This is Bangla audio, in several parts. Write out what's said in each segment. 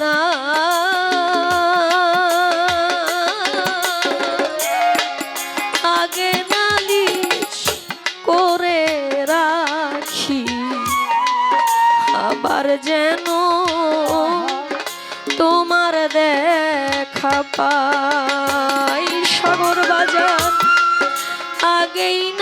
না। করে রাখি আবার যেন তোমার পাই। সাগর বাজার আগেই না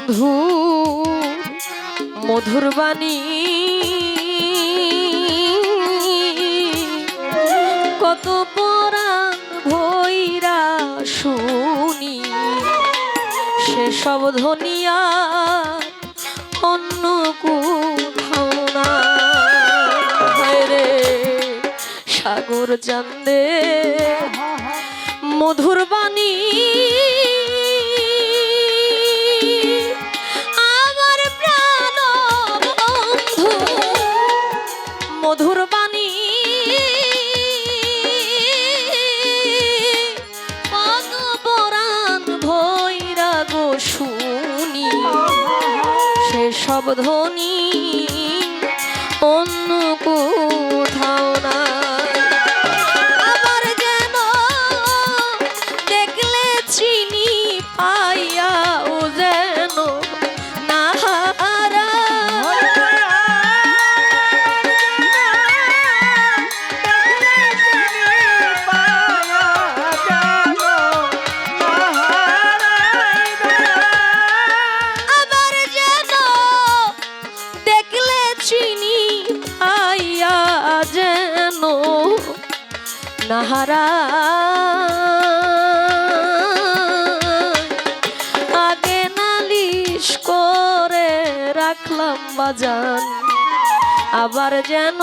বন্ধু মধুর বাণী। কত পরাণ ভৈরা শুনি, সেসব ধনিয়া অন্য কোথাও না। রে, সাগর চান্দে মধুর বাণী। সেসব ধ্বনি চিনি পাইয়া যেন নাহারা। আগে নালিশ করে রাখলাম বাজান আবার যেন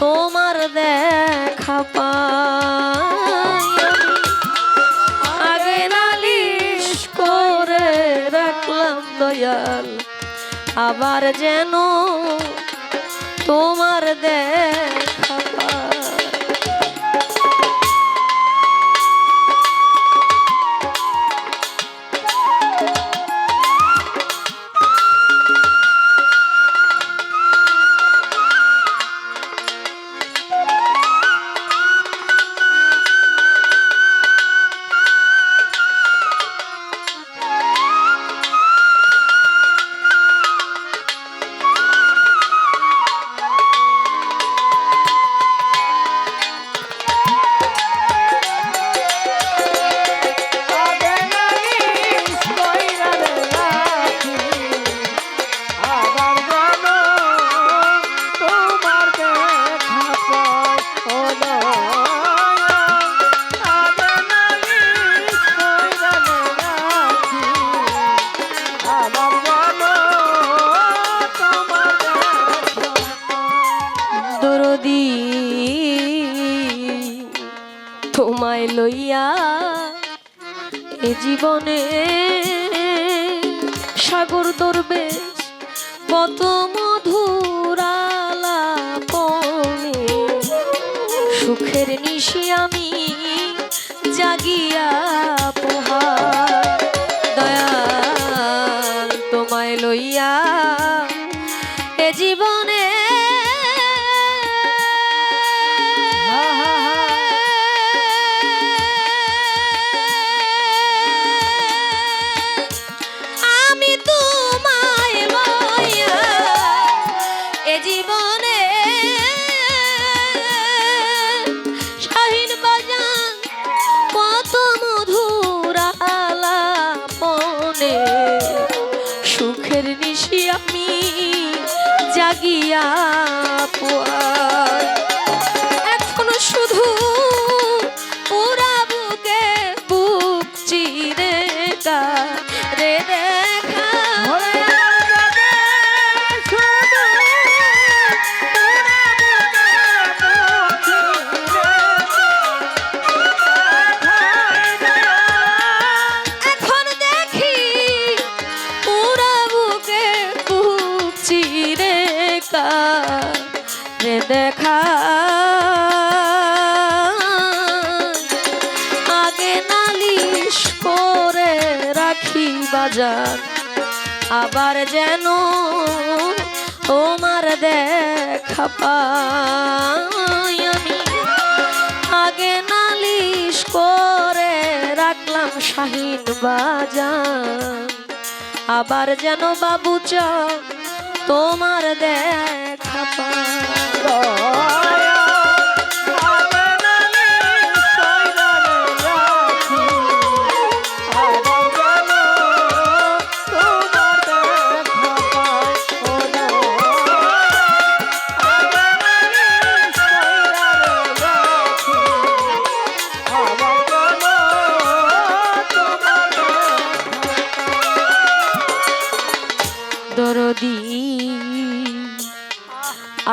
তোমার দেখা পাই। আবার যেন তোমার দেখা এ জীবনে সাগর দরবে কত মধুরালাপনে সুখের নিশি আমি জাগিয়া পোহার দয়াল তোমায় লইয়া এ জীবনে জাগিয়া পোয়াই রে দেখা। আগে নালিশ করে রাখি বাজার, আবার যেন তোমার দেখা পাই আমি। আগে নালিশ করে রাখলাম শাহিন বাজার, আবার যেন বাবু চা তোমার দেখা পাই।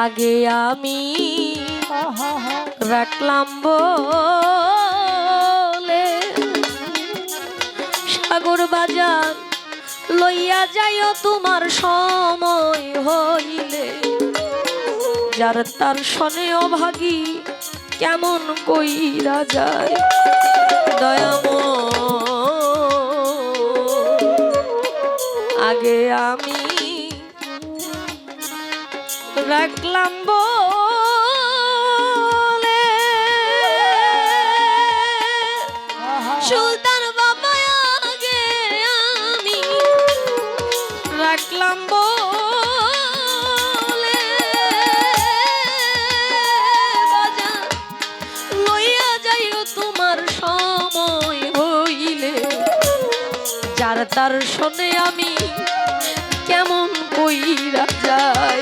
আগে আমি রাখলাম বলে সাগর বাজার লইয়া যাইও তোমার সময় হইলে। যার তার শনে অভাগী কেমন কইরা যায়? দয়াম আগে আমি রাখলাম বলে। সুলতান বাবা আগে আমি রাখলাম তোমার সময় হইলে। যার তার শোনে আমি কেমন কইরা যাই।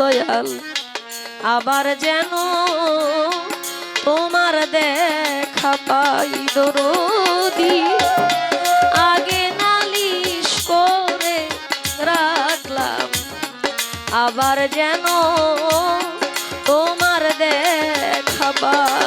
দয়াল, আবার যেন তোমার দেখা পাই দরদি। আগে নালিশ করে রাখলাম, আবার যেন তোমার দেখা পাই